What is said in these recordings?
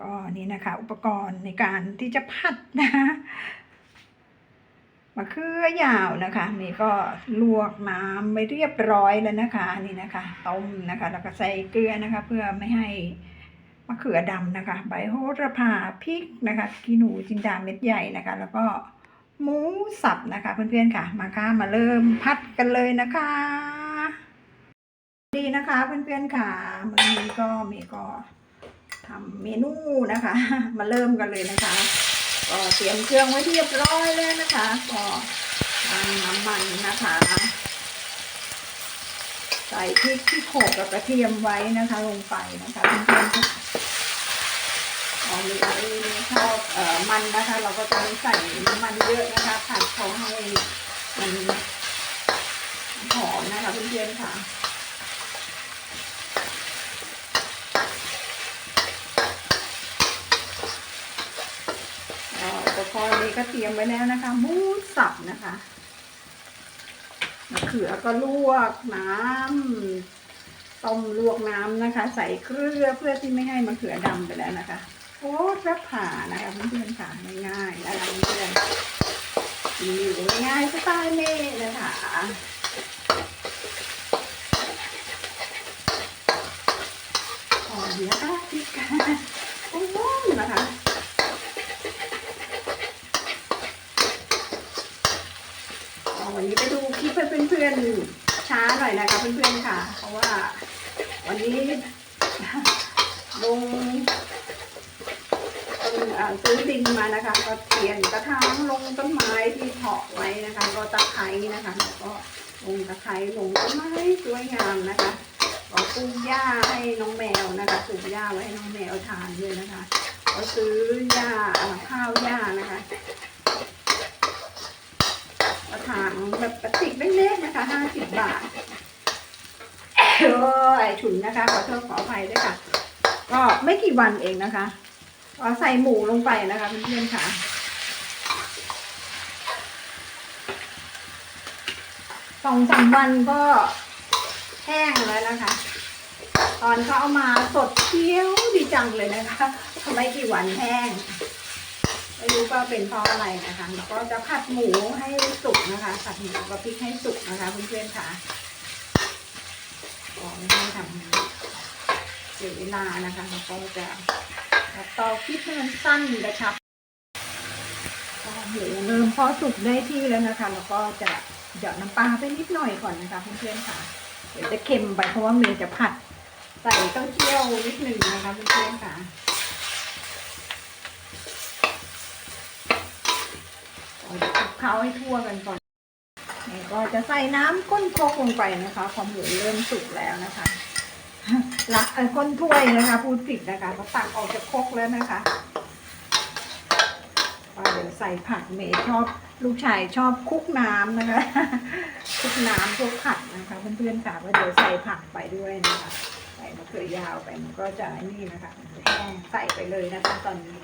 ก็นี่นะคะ อุปกรณ์ในการที่จะผัดนะคะมะเขือยาวนะคะมีก็ลวกน้ำไปเรียบร้อยแล้วนะคะนี่นะคะต้มนะคะ แล้วก็ใส่เกลือนะคะ เพื่อไม่ให้มะเขือดำนะคะ ใบโหระพาพริกนะคะกีหนูจินดาเม็ดใหญ่นะคะ แล้วก็หมูสับนะคะ เพื่อนๆค่ะ มาค่ะมาเริ่มพัดกันเลยนะคะ ดีนะคะเพื่อนๆค่ะวันนี้ก็มีก็ ทำเมนูนะคะ มาเริ่มกันเลยนะคะก็เตรียมเครื่องไว้เรียบร้อยแล้วนะคะก็น้ำมันนะคะ ใส่พริกที่โขกกับกระเทียมไว้นะคะ ลงไปนะคะเพื่อนๆค่ะอ๋อมีอะไรชอบเอ่อมันนะคะ เราก็จะไม่ใส่น้ำมันเยอะนะคะผัดเขาให้มันหอมนะคะเพื่อนๆค่ะ ก็อุป ก็เตรียมไว้แล้วนะคะมูสับนะคะมะเขือก็ลวกน้ำต้มลวกน้ำนะคะ ใส่เกลือเพื่อที่ไม่ให้มะเขือดำไปแล้วนะคะโอ้ระผ่านะคะเพื่อนๆค่ะง่ายๆนะคะเพื่อนๆอยู่ง่ายๆสไตล์เม่นะคะอ๋อเดี๋ยวค่ะพริกค่ะโอ้โหนะคะ อ๋อวันนี้ไปดูคลิปให้เพื่อนๆช้าหน่อยนะคะเพื่อนๆค่ะ เพราะว่า วันนี้ลงต้นอ่าซื้อดินมานะคะ ก็เปลี่ยนกระถางลงต้นไม้ที่เพาะไว้นะคะ ก็ตะไคร้นะคะแล้วก็ลงตะไคร้ลงต้นไม้สวยงามนะคะก็ปลูกหญ้าให้น้องแมวนะคะปลูกหญ้าไว้ให้น้องแมวทานด้วยนะคะก็ซื้อหญ้าข้าวหญ้านะคะกระถางแบบกระติกเล็กๆนะคะห้าสิบบาท โอ้ยฉุนนะคะ ขอโทษขออภัยด้วยค่ะ ก็ไม่กี่วันเองนะคะก็ใส่หมูลงไปนะคะเพื่อนๆค่ะสองสามวันก็แห้งแล้วนะคะ ตอนเขาเอามาสดเคี้ยวดีจังเลยนะคะไม่กี่วันแห้งไม่รู้ว่าเป็นเพราะอะไรนะคะแล้วก็จะผัดหมูให้สุกนะคะผัดหมูกับพริกให้สุกนะคะเพื่อนๆค่ะ ก็ไม่ให้ทำเสียเวลานะคะแล้วก็จะต่อคลิปให้มันสั้นกระชับก็หมูเริ่มพอสุกได้ที่แล้วนะคะแล้วก็จะหยอดน้ำปลาไปนิดหน่อยก่อนนะคะเพื่อนๆค่ะ เดี๋ยวจะเค็มไปเพราะว่าเมย์จะผัดใส่เต้าเจี้ยวนิดหนึ่งนะคะเพื่อนๆค่ะเอาเดี๋ยวคลุกเคล้าให้ทั่วกันก่อน นี่ก็จะใส่น้ำก้นโคกลงไปนะคะพอหมูเริ่มสุกแล้วนะคะละเออก้นถ้วยนะคะพูดผิดนะคะก็ตักออกจากโคกแล้วนะคะเดี๋ยวใส่ผักเมย์ชอบลูกชายชอบคลุกน้ำนะคะคลุกน้ำพวกผักนะคะเพื่อนๆค่ะก็เดี๋ยวใส่ผักไปด้วยนะคะใส่มะเขือยาวไปมันก็จะนี่นะคะแห้งใส่ไปเลยนะคะตอนนี้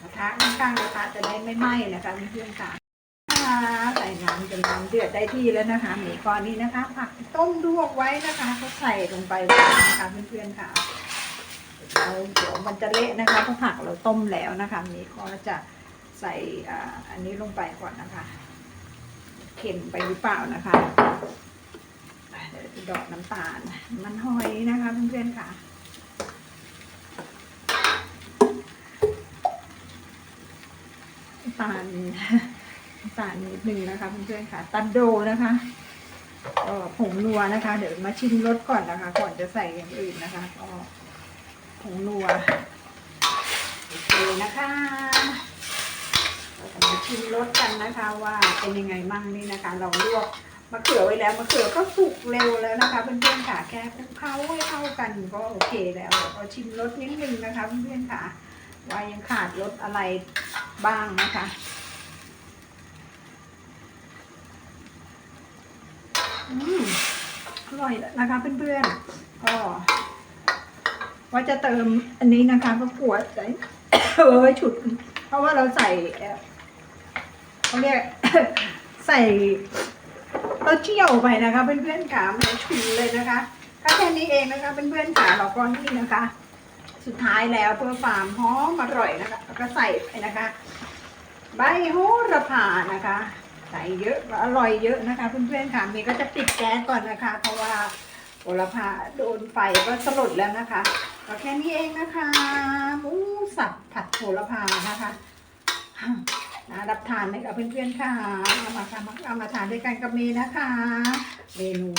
กระทะข้างๆกระทะจะได้ไม่ไหม้นะคะเพื่อนๆค่ะ จนน้ำเดือดได้ที่แล้วนะคะหมี่ก้อนนี้นะคะ ผักต้มลวกไว้นะคะก็ใส่ลงไปเลยนะคะเพื่อนๆค่ะเราเดี๋ยวมันจะเละนะคะเพราะผักเราต้มแล้วนะคะหมี่ก็จะใส่อันนี้ลงไปก่อนนะคะเค็มไปหรือเปล่านะคะเดี๋ยวดอกน้ำตาลมันหอยนะคะเพื่อนๆค่ะน้ำตาลำตาลนิดนึงนะคะเพื่อนๆค่ะตันโดนะคะก็ผงนัวนะคะ เดี๋ยวมาชิมรสก่อนนะคะ ก่อนจะใส่อย่างอื่นนะคะก็ผงนัวโอเคนะคะเราจะมาชิมรสกันนะคะว่าเป็นยังไงมั่งนี่นะคะ เราลวกมะเขือไว้แล้วมะเขือก็สุกเร็วแล้วนะคะเพื่อนๆค่ะแค่คลุกเคล้าให้เข้ากันก็โอเคแล้วเดี๋ยวก็ชิมรสนิดนึงนะคะเพื่อนๆค่ะว่ายังขาดรสอะไรบ้างนะคะ อร่อยนะคะเพื่อนๆก็ว่าจะเติมอันนี้นะคะก็กลัวใส่เอ้ยฉุด เพราะว่าเราใส่เขาเรียกใส่เต้าเจี้ยวไปนะคะเพื่อนๆค่ะมันฉุนเลยนะคะก็แค่นี้เองนะคะเพื่อนๆค่ะเราก็นี่นะคะ สุดท้ายแล้วเพื่อความหอมอร่อยนะคะก็ใส่ไปนะคะ ใบโหระพานะคะ ใส่เยอะอร่อยเยอะนะคะเพื่อนๆค่ะเมย์ก็จะปิดแก๊สก่อนนะคะ เพราะว่าโหระพาโดนไฟก็สลดแล้วนะคะก็แค่นี้เองนะคะหมูสับผัดโหระพานะคะนะรับทานไหมกับเพื่อนๆค่ะเอามาทานเอามาทานด้วยกันกับเมย์นะคะ เมนู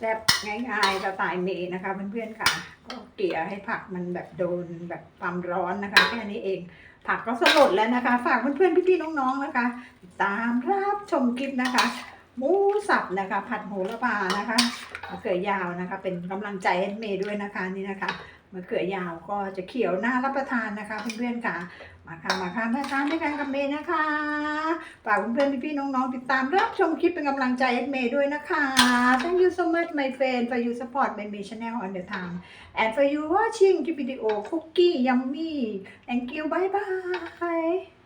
แซ่บง่ายๆสไตล์เมย์นะคะเพื่อนๆค่ะ ก็เกลี่ยให้ผักมันแบบโดนแบบความร้อนนะคะ แค่นี้เอง ผักก็สลดแล้วนะคะ ฝากเพื่อนๆพี่ๆน้องๆนะคะ ตามรับชมคลิปนะคะหมูสับนะคะ ผัดโหระพานะคะมะเขือยาวนะคะ เป็นกำลังใจให้เมย์ด้วยนะคะนี่นะคะ มะเขือยาวก็จะเขียวน่ารับประทานนะคะเพื่อนๆค่ะ มาค่ะมาค่ะมาทานด้วยกันกับเมย์นะคะฝากเพื่อนๆพี่ๆน้องๆติดตามรับชมคลิปเป็นกำลังใจให้เมย์ด้วยนะคะ Thank you so much my friend for you support my May channel on the time and for you watching the video cookie yummy thank you bye bye